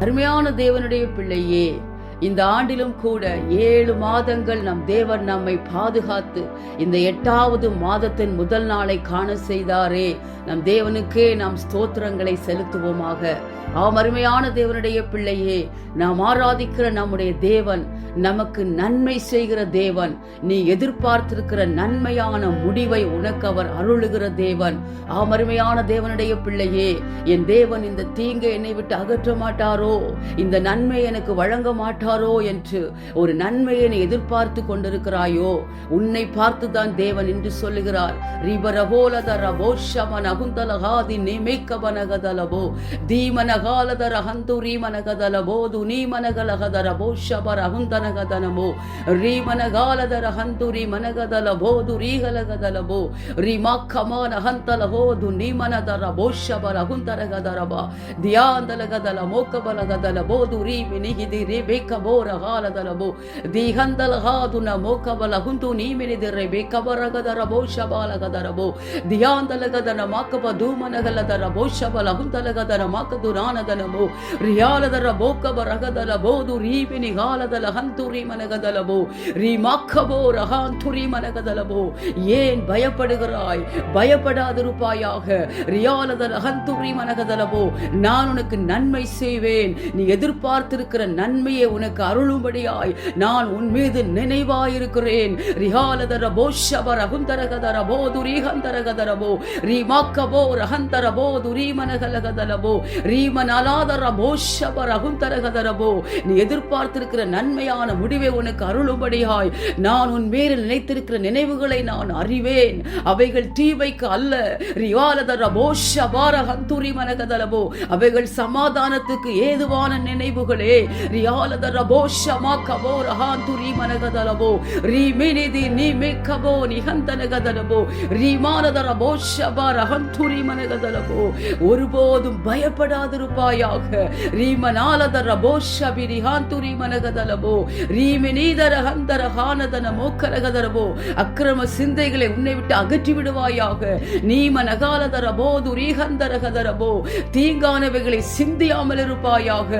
அருமையான தேவனுடைய பிள்ளையே. இந்த ஆண்டிலும் கூட ஏழு மாதங்கள் நம் தேவன் நம்மை பாதுகாத்து இந்த எட்டாவது மாதத்தின் முதல் நாளை காண செய்தாரே. நம் தேவனுக்கே நாம் ஸ்தோத்திரங்களை செலுத்துவோமாக. ஆம் அருமையான தேவனுடைய பிள்ளையே நாம் ஆராதிக்கிற நம்முடைய தேவன் நமக்கு நன்மை செய்கிற தேவன் நீ எதிர்பார்த்திருக்கிற நன்மையான முடிவை உனக்கு அவர் அருளுகிற தேவன். ஆம் அருமையான தேவனுடைய பிள்ளையே என் தேவன் இந்த தீங்கை என்னை விட்டு அகற்ற மாட்டாரோ? இந்த நன்மை எனக்கு வழங்க மாட்டார்? என்று ஒரு நன்மையை எதிர்பார்த்து கொண்டிருக்கிறாயோ? உன்னை பார்த்துதான் தேவன் என்று சொல்லுகிறார். ரிபரபோலதர போஷம அகுந்தலகாதி நிமைக்கவனகதலபோ தீமனகாலதர ஹந்து ரீமனகதலபோ துனீமனகலகதர போஷபர அகுந்தனகதனமோ ரீமனகாலதர ஹந்து ரீமனகதலபோ துரீகலகதலபோ ரிமக்கமான ஹந்தலஹோ துனீமனதர போஷபர அகுந்தரகதரபா தியாந்தலகதல kabora hala darabo dihanda lahadu namo kabala huntu ni mele derebe kabara gadarabo shabala gadarabo diyanda lagadana makapa dumana gadarabo shabala hunta lagadana makadurana dalabo riyala darabo kabara gadarabo duribe ni hala dalahanturi managadalabo rimakabo rahanturi மனகதலபோ ஏன் பயப்படுகிறாய் பயப்படாதிருப்பாயாக ரியாலதல் அகந்துரி மனகதலபோ நான் உனக்கு நன்மை செய்வேன் நீ எதிர்பார்த்திருக்கிற நன்மையை உனக்கு எனக்கு அருளும்படியாய் நான் உன் மீது நினைவாயிருக்கிறேன். ரிஹாலதரபோ போஷப ரகுந்தரகதர போது ரீமாக்கபோ ரகந்தரபோ துரீமனகலகதலபோ ரீமனலாதரபோ போஷப ரகுந்தரகதரபோ. நீ எதிர்பார்த்திருக்கிற நன்மையான முடிவை உனக்கு அருளும்படியாய் நான் உன் மேல் நினைத்திருக்கிற நினைவுகளை நான் அறிவேன். அவைகள் தீவைக்கு அல்ல. ரியாலதர போஷபார மனகதலபோ அவைகள் சமாதானத்துக்கு ஏதுவான நினைவுகளே. ரியாலதர ரபோ ஷமா கபோ ரஹாந்துரி மனகதலபோ ரீமினிதி நீமிக்கபோ நிகந்தனகதலபோ ஷபா போஷபா ரஹந்துரி மனகதலபோ ஒருபோதும் பயப்படாதிருப்பாயாக. ரீமனாலதர போஷபி ரிஹாந்துரி மனகதலபோ ரீமினீதர ஹந்தர ஹானதன மோக்கரகதரபோ அக்கிரம சிந்தைகளை உன்னை விட்டு அகற்றி விடுவாயாக. நீம நகாலதர போது ரீகந்தரகதரபோ தீங்கானவைகளை சிந்தியாமல் இருப்பாயாக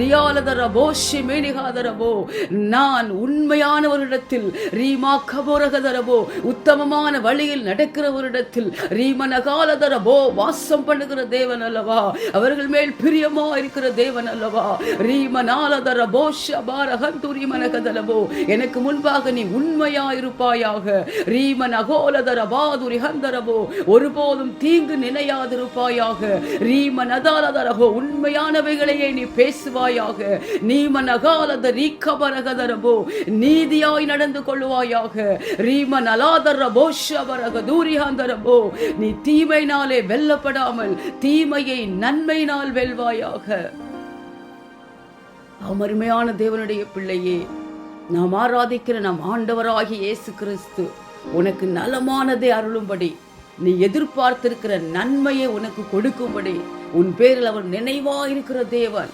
ரியாலதர போஷி மேனிகாதரபோ நான் உண்மையானவரிடத்தில் ரீமா கபோரகதரபோ உத்தமமான வழியில் நடக்கிறவரிடத்தில் ரீமனகாலதரவோ வாசம் பண்ணுகிற தேவன் அல்லவா? அவர்கள் மேல் பிரியமா இருக்கிற தேவன் அல்லவா? ரீம ஷபாரகந்துரிமனகதரவோ எனக்கு முன்பாக நீ உண்மையா இருப்பாயாக ரீமன் அகோலதர பாதுரி ஒருபோதும் தீங்கு நினையாதிருப்பாயாக. ரீமன் அதாலதரபோ உண்மையானவைகளையே நீ பேசுவாயாக. நீமன் சகாலத ரீக்கபரகதரபோ நீதியாய் நடந்து கொள்வாயாக ரீம நலாதர போஷபரக தூரிகாந்தரபோ நீ தீமையினாலே வெல்லப்படாமல் தீமையை நன்மையினால் வெல்வாயாக. அமருமையான தேவனுடைய பிள்ளையே நாம் ஆராதிக்கிற நம் ஆண்டவராகிய இயேசு கிறிஸ்து உனக்கு நலமானதை அருளும்படி நீ எதிர்பார்த்திருக்கிற நன்மையை உனக்கு கொடுக்கும்படி உன் பேரில் அவர் நினைவா இருக்கிற தேவன்.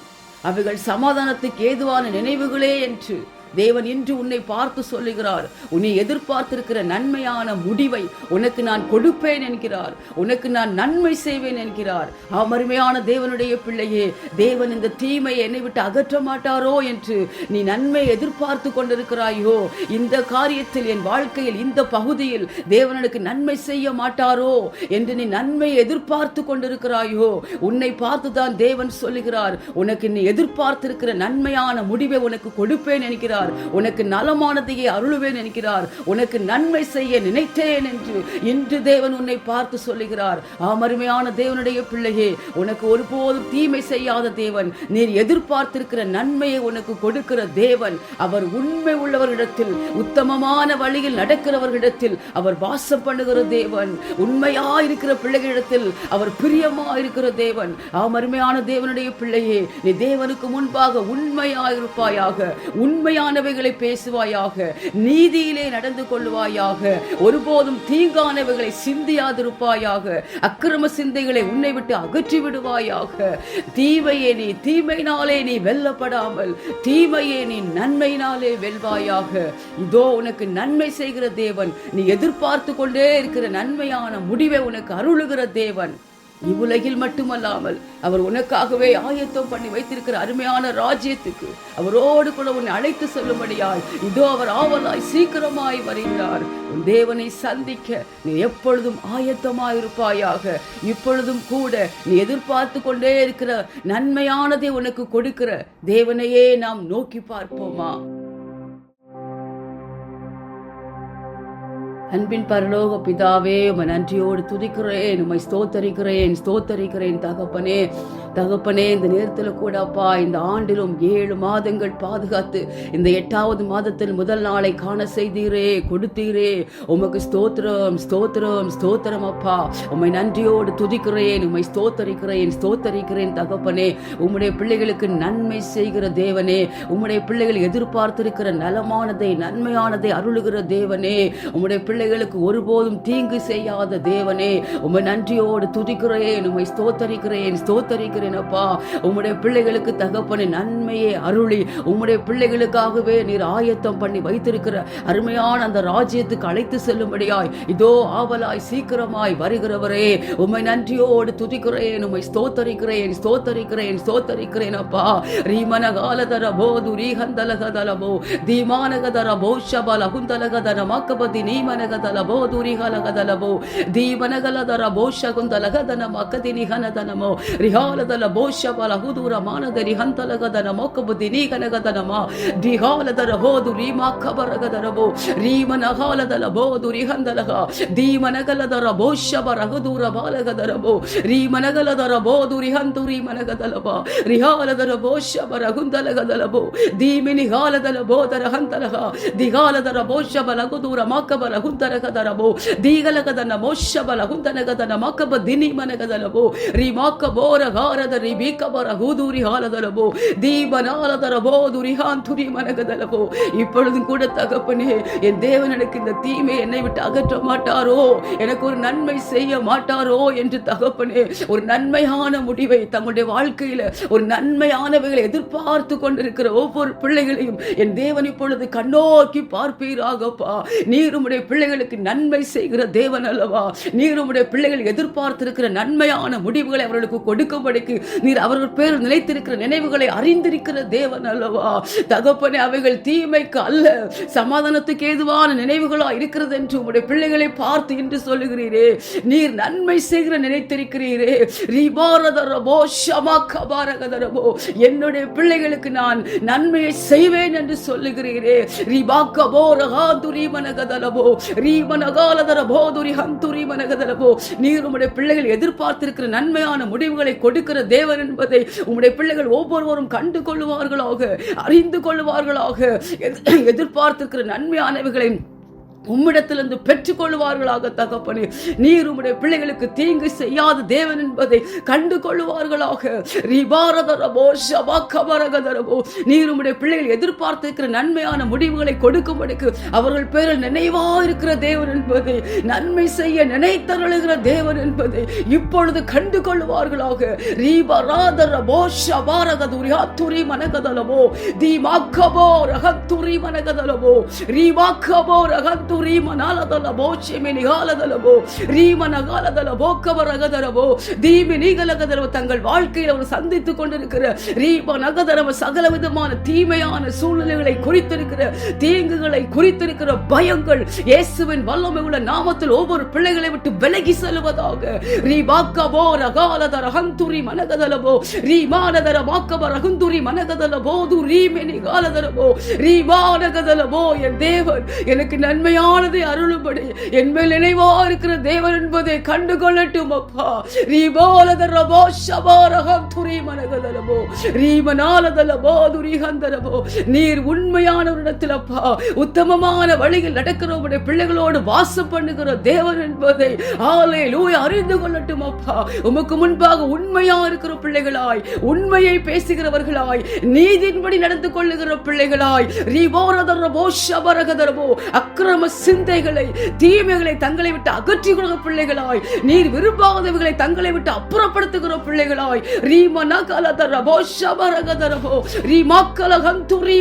அவைகள் சமாதானத்துக்கு ஏதுவான நினைவுகளே என்று. தேவன் இன்று உன்னை பார்த்து சொல்லுகிறார். உன்னை எதிர்பார்த்திருக்கிற நன்மையான முடிவை உனக்கு நான் கொடுப்பேன் என்கிறார். உனக்கு நான் நன்மை செய்வேன் என்கிறார். அமருமையான தேவனுடைய பிள்ளையே தேவன் இந்த தீமையை என்னை விட்டு அகற்ற மாட்டாரோ என்று நீ நன்மை எதிர்பார்த்து கொண்டிருக்கிறாயோ இந்த காரியத்தில் என் வாழ்க்கையில் இந்த பகுதியில் தேவன் எனக்கு நன்மை செய்ய மாட்டாரோ என்று நீ நன்மை எதிர்பார்த்து கொண்டிருக்கிறாயோ உன்னை பார்த்துதான் தேவன் சொல்லுகிறார். உனக்கு நீ எதிர்பார்த்திருக்கிற நன்மையான முடிவை உனக்கு கொடுப்பேன் என்கிறார். உனக்கு நலமானதையே அருளுவேன் என்கிறார். உனக்கு நன்மை செய்ய நினைத்தேன் என்று இன்று தேவன் உன்னை பார்த்து சொல்லுகிறார். ஆமருமையான தேவனுடைய பிள்ளையே உனக்கு ஒருபோதும் தீமை செய்யாத தேவன். நீர் எதிர்பார்த்திருக்கிற நன்மையை உனக்கு கொடுக்கிற தேவன். அவர் உண்மை உள்ளவர்களிடத்தில் உத்தமமான வழியில் நடக்கிறவர்களிடத்தில் அவர் வாசம் பண்ணுகிற தேவன். உண்மையா இருக்கிற பிள்ளைகளிடத்தில் அவர் பிரியமா இருக்கிற தேவன். ஆமருமையான தேவனுடைய பிள்ளையே நீ தேவனுக்கு முன்பாக உண்மையா இருப்பாயாக உண்மையானவைகளை பேசுவாயாக நீதியிலே நடந்து கொள்வாயாக ஒருபோதும் தீங்கானவைகளை சிந்தியாதிருப்பாயாக அக்கிரம சிந்தைகளை உன்னை விட்டு அகற்றி விடுவாயாக தீமையே நீ தீமையினாலே நீ வெல்லப்படாமல் தீமையே நீ நன்மையினாலே வெல்வாயாக. இதோ உனக்கு நன்மை செய்கிற தேவன் நீ எதிர்பார்த்து கொண்டே இருக்கிற நன்மையான முடிவை உனக்கு அருளுகிற தேவன். இவ்வுலகில் மட்டுமல்லாமல் அவர் உனக்காகவே ஆயத்தம் பண்ணி வைத்திருக்கிற அருமையான ராஜ்யத்துக்கு அவரோடு கூட உன்னை அழைத்து செல்லும்படியாய் இதோ அவர் ஆவலாய் சீக்கிரமாய் வருகிறார். உன் தேவனை சந்திக்க நீ எப்பொழுதும் ஆயத்தமாயிருப்பாயாக. இப்பொழுதும் கூட நீ எதிர்பார்த்து கொண்டே இருக்கிற நன்மையானதை உனக்கு கொடுக்கிற தேவனையே நாம் நோக்கி பார்ப்போமா? அன்பின் பரலோக பிதாவே உமை நன்றியோடு துதிக்கிறேன் உமை ஸ்தோத்தரிக்கிறேன் ஸ்தோத்தரிக்கிறேன் தகப்பனே தகப்பனே இந்த நேரத்தில் கூட அப்பா இந்த ஆண்டிலும் ஏழு மாதங்கள் பாதுகாத்து இந்த எட்டாவது மாதத்தில் முதல் நாளை காண செய்தீரே கொடுத்தீரே உமக்கு ஸ்தோத்திரம் ஸ்தோத்திரம் ஸ்தோத்திரம் அப்பா. உம்மை நன்றியோடு துதிக்கிறேன் உம்மை ஸ்தோத்தரிக்கிறேன் ஸ்தோத்தரிக்கிறேன் தகப்பனே. உம்முடைய பிள்ளைகளுக்கு நன்மை செய்கிற தேவனே உம்முடைய பிள்ளைகள் எதிர்பார்த்திருக்கிற நலமானதை நன்மையானதை அருளுகிற தேவனே. உம்முடைய பிள்ளைகளுக்கு ஒருபோதும் தீங்கு செய்யாத தேவனே உம்மை நன்றியோடு துதிக்கிறேன் உம்மை ஸ்தோத்தரிக்கிறேன் ஸ்தோத்தரிக்கிறேன் அப்பா. உம்முடைய பிள்ளைகளுக்கு தகப்பனை நன்மையை அருளி. உம்முடைய பிள்ளைகளுக்காகவே நீர் ஆயத்தம் பண்ணி வைத்திருக்கிற அருமையான அந்த ராஜ்யத்துக்கு அழைத்து செல்லும்படியாய் இதோ ஆவலாய் சீக்கிரமாய் வருகிறவரே உம்மை நன்றியோடு துதிக்கிறேன் உமை ஸ்தோத்தரிக்கிறேன் ஸ்தோத்தரிக்கிறேன் ஸ்தோத்தரிக்கிறேன் அப்பா. ரீமன காலதரபோ துரீகந்தலகதலபோ தீமானகதரபோ ஷபலகுந்தலகதனமாக்கபதி நீமன ಗದಲ ಬೋ ದುರಿಹಲ ಗದಲ ಬೋ ದೀವನಗಲದರ ಬೋಷ ಗೊಂದಲಗದ ನಮ ಅಕದಿ ನಿಹನದ ನಮೋ ರಿಹಾಲದಲ ಬೋಷ ಬಲ ಹುದೂರ ಮಾನದರಿ ಹಂತಲಗದ ನಮೊಕ್ಕ ಬುದ್ಧಿ ನೀಗನಗದ ನಮ ದಿಹಾಲದರ ಹೋದು ರೀಮಾಖ ಬರಗದರ ಬೋ ರೀಮನ ಹಾಲದಲ ಬೋ ದುರಿಹಂದಲಗ ದೀಮನಗಲದರ ಬೋಷ ಬರ ಹುದೂರ ಬಾಲಗದರ ಬೋ ರೀಮನಗಲದರ ಬೋ ದುರಿಹಂತು ರೀಮನಗದಲಬ ರಿಹಾಲದರ ಬೋಷ ಬರ ಗುಂದಲಗದಲಬೋ ದೀಮಿನಿ ಹಾಲದಲ ಬೋದರ ಹಂತಲಹ ದಿಗಾಲದರ ಬೋಷ ಬಲ ಗುದೂರ ಮಾಕ ಬಲ ಹುಂತರಗದರಬೋ ದೀಗಲಗದನ ಮೋಷಬಲ ಹುಂತನಗದನ ಮಕಬ ದಿನಿ ಮನಗದಲಬೋ ರಿ ಮಾಕಬೋರ ಗಾರದ ರಿ ಬೀಕಬರ ಹೂದೂರಿ ಹಾಲದಲಬೋ தீபனாலதர போதுரி ஹாந்துரி மனகதலபோ இப்பொழுதும் கூட தகப்பனே என் தேவன் எனக்கு இந்த தீமை என்னை விட்டு அகற்ற மாட்டாரோ எனக்கு ஒரு நன்மை செய்ய மாட்டாரோ என்று தகப்பனே ஒரு நன்மையான முடிவை தங்களுடைய வாழ்க்கையில ஒரு நன்மையானவைகளை எதிர்பார்த்து கொண்டிருக்கிற ஒவ்வொரு பிள்ளைகளையும் என் தேவன் இப்பொழுது கண்ணோக்கி பார்ப்பீராகப்பா நீர் உம்முடைய பிள்ளைகளுக்கு நன்மை செய்கிற தேவன் அல்லவா? நீர் உம்முடைய பிள்ளைகள் எதிர்பார்த்திருக்கிற நன்மையான முடிவுகளை அவர்களுக்கு கொடுக்கும்படிக்கு நீர் அவர்கள் பேர் நிலைத்திருக்கிற நினைவுகளை அறிந்திருக்கிற தேவன் அல்லவா? தகப்பனே அவைகள் தீமைக்கு அல்ல. சமாதானத்துக்கு ஏதுவான நினைவுகளா இருக்கிறது என்று உம்முடைய பிள்ளைகளை பார்த்து என்று சொல்லுகிறீரே. நீர் நன்மை செய்கிற நினைத்திருக்கிறீரே. ரிபாரதரபோ ஷமாக்கபாரகதரபோ என்னுடைய பிள்ளைகளுக்கு நான் நன்மையை செய்வேன் என்று சொல்லுகிறீரே. ரிபாக்கபோ ரகாதுரி மனகதலபோ ஹந்துரி மனகதலபோ நீர் உம்முடைய பிள்ளைகள் எதிர்பார்த்திருக்கிற நன்மையான முடிவுகளை கொடுக்கிற தேவன் என்பதை உம்முடைய பிள்ளைகள் ஒவ்வொருவரும் கண்டு கொள்ளுவார்களாக அறிந்து கொள்ளுவார்களாக எதிர்- எதிர்பார்த்திருக்கிற நன்மையானவைகளை உம்மிடத்திலிருந்து பெற்றுக்கொள்வார்களாக தகப்பனே. நீர் உம்முடைய பிள்ளைகளுக்கு தீங்கு செய்யாத தேவன் என்பதை கண்டு கொள்வார்களாக ரிபாரதரபோ ஷபாக்கபரகதரபோ நீர் உம்முடைய பிள்ளைகள் எதிர்பார்த்திருக்கிற நன்மையான முடிவுகளை கொடுக்கும்படிக்கு அவர்கள் பேரில் நினைவா இருக்கிற தேவன் என்பதை நன்மை செய்ய நினைத்தருளுகிற தேவன் என்பதை இப்பொழுது கண்டு கொள்வார்களாக ரீபராதரபோ ஷபாரகதுரி ஹத்துரி மனகதலபோ தீமாக்கபோ ரகத்துரி மனகதலபோ ரீமாக்கபோ ரகத்துரி மனாலதலபோ செமினிகாலதலபோ ரீமனகாலதலபோ கபரகதலபோ தீமி நீகலகதலபோ தங்கள் வாழ்க்கையில் அவர் சந்தித்துக் கொண்டிருக்கிற ரீப நகதரவ சகல விதமான தீமையான சூழ்நிலைகளை குறித்திருக்கிற தீங்குகளை குறித்திருக்கிற பயங்கள் இயேசுவின் வல்லமை உள்ள நாமத்தில் ஒவ்வொரு பிள்ளைகளை விட்டு விலகி செல்வதாக ரீபாக்கவோ ரகாலதர ஹந்துரி மனகதலபோ ரீமானதர மாக்கப ரகுந்துரி மனகதலபோ து ரீமெனி காலதரபோ ரீமானகதலபோ என் தேவன் எனக்கு நன்மையானதை அருளும்படி என் நினைவா இருக்கிற தேவன் என்பதை கண்டு கொள்ளட்டும் அப்பா. ரீபாலதரபோ சபாரகம் துரி மனகதரபோ ரீமனாலதலபோ துரிகந்தரபோ. நீர் உண்மையான இடத்தில் அப்பா உத்தமமான வழியில் நடக்கிறவருடைய பிள்ளைகளோடு வாசம் பண்ணுகிற தேவன் என்பதை ஆலே லூய் அறிந்து கொள்ளட்டும் அப்பா. உமக்கு முன்பாக உண்மையா இருக்கிற பிள்ளைகளாய் உண்மையை பேசுகிறவர்களாய் நீதியின்படி நடந்து கொள்ளுகிற பிள்ளைகளாய் ரீபோரதரபோ சபரகதரபோ அக்கிரம சிந்தைகளை தீமைகளை தங்களை விட்டு அகற்றி கொள்கிற பிள்ளைகளாய். நீர் விரும்பாதவைகளை தங்களை விட்டு அப்புறப்படுத்துகிற பிள்ளைகளாய். ரீமன கலதரபோ ஷபரகதரபோ ரீமாக்கல கந்துரி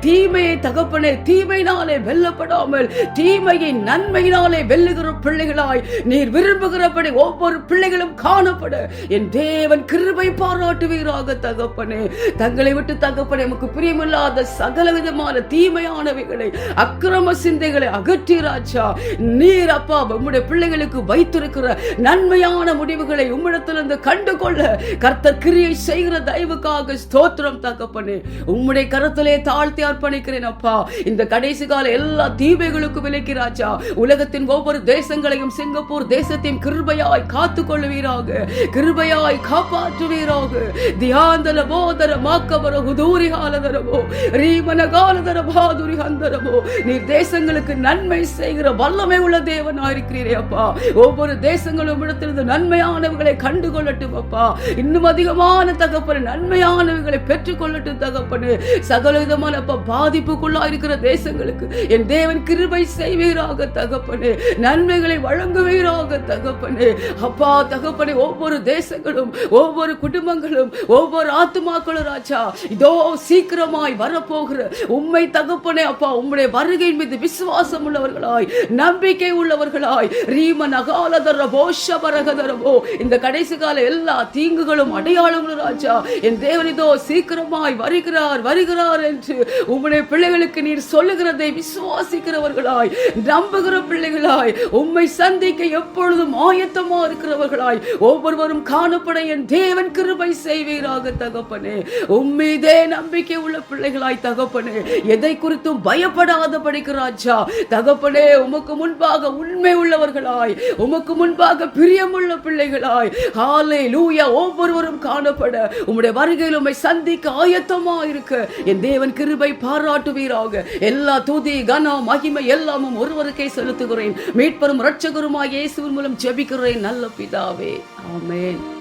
தீமையை தகப்பனே தீமையினாலே வெல்லப்படாமல் தீமையை நன்மையினாலே வெல்லுகிற பிள்ளைகளாய். நீர் விரும்புகிறபடி ஒவ்வொரு பிள்ளைகளும் காணப்பட. என் தேவன் கிருபை பாராட்டுவீராக தகப்பனே. தங்களை விட்டு தகப்பனே நமக்கு பிரியமில்லாத சகல விதமான தீமையானவைகளை அக்கிரம சிந்தைகளை அகற்றி ராஜா. நீர் அப்பா உம்முடைய பிள்ளைகளுக்கு வைத்திருக்கிற நன்மையான முடிவுகளை உம்மிடத்திலிருந்து கண்டு கொள்ள கர்த்தர் கிரியை செய்கிற தயவுக்காக ஸ்தோத்திரம் தகப்பனே. உம்முடைய கரத்திலே தாழ்த்தி அர்ப்பணிக்கிறேன் அப்பா. இந்த கடைசி கால எல்லா தீமைகளுக்கும் விலக்கி ராஜா. உலகத்தின் ஒவ்வொரு தேசங்களையும் சிங்கப்பூர் தேசத்தையும் கிருபையாய் காத்து கொள்வீராக கிருபையாய் காப்பாற்றுவீராக. தியாந்தல போதர மாக்கவர உதூரி காலதரமோ ரீமன காலதர பாதுரி ஹந்தரவோ நீர் தேசங்களுக்கு நன்மை செய்கிற வல்லமை உள்ள தேவனாய் இருக்கிறீரே அப்பா. ஒவ்வொரு தேசங்களும் இடத்திலிருந்து நன்மையானவர்களை கண்டு கொள்ளட்டும் அப்பா. இன்னும் அதிகமான தகப்பனு நன்மையானவர்களை பெற்றுக்கொள்ளட்டும் தகப்பனு. சகல விதமான அப்பா பாதிப்புக்குள்ளா இருக்கிற தேசங்களுக்கு என் தேவன் கிருபை செய்வீராக தகப்பனு. நன்மைகளை வழங்குவீராக தகப்பனு. அப்பா தகப்பனு ஒவ்வொரு தேசங்களும் ஒவ்வொரு குடும்பங்களும் ஒவ்வொரு ஆத்துமாக்களும் ராஜா இதோ சீக்கிரமாய் வரப்போகிற உண்மை தகப்பனே அப்பா உம்முடைய வருகை மீது விசுவாசம் உள்ளவர்களாய் நம்பிக்கை உள்ளவர்களாய் ரீமன் அகாலதர போஷபரகதரபோ இந்த கடைசி கால எல்லா தீங்குகளும் அடையாளங்களும் ராஜா என் தேவனிதோ சீக்கிரமாய் வருகிறார் வருகிறார் என்று உம்முடைய பிள்ளைகளுக்கு நீர் சொல்லுகிறதை விசுவாசிக்கிறவர்களாய் நம்புகிற பிள்ளைகளாய் உம்மை சந்திக்க எப்பொழுதும் ஆயத்தமா இருக்கிறவர்களாய் ஒவ்வொருவரும் காணப்பட என் தேவன் கிருபை செய்வீராக தகப்பனே. உம்மீதே நம்பிக்கை உள்ள பிள்ளைகளாய் தகப்பனே எதை குறித்தும் பயப்படாதபடி பயப்படாத ராஜா. தகப்பனே உமக்கு முன்பாக உண்மை உள்ளவர்களாய் உமக்கு முன்பாக பிரியமுள்ள பிள்ளைகளாய். ஹாலே லூயா ஒவ்வொருவரும் காணப்பட. உம்முடைய வருகையில் உம்மை சந்திக்க ஆயத்தமா இருக்க என் தேவன் கிருபை பாராட்டுவீராக. எல்லா துதி கனம் மகிமை எல்லாமும் ஒருவருக்கே செலுத்துகிறேன். மீட்பரும் இரட்சகருமாய் இயேசுவின் மூலம் ஜெபிக்கிறேன். நல்ல பிதாவே. ஆமேன்.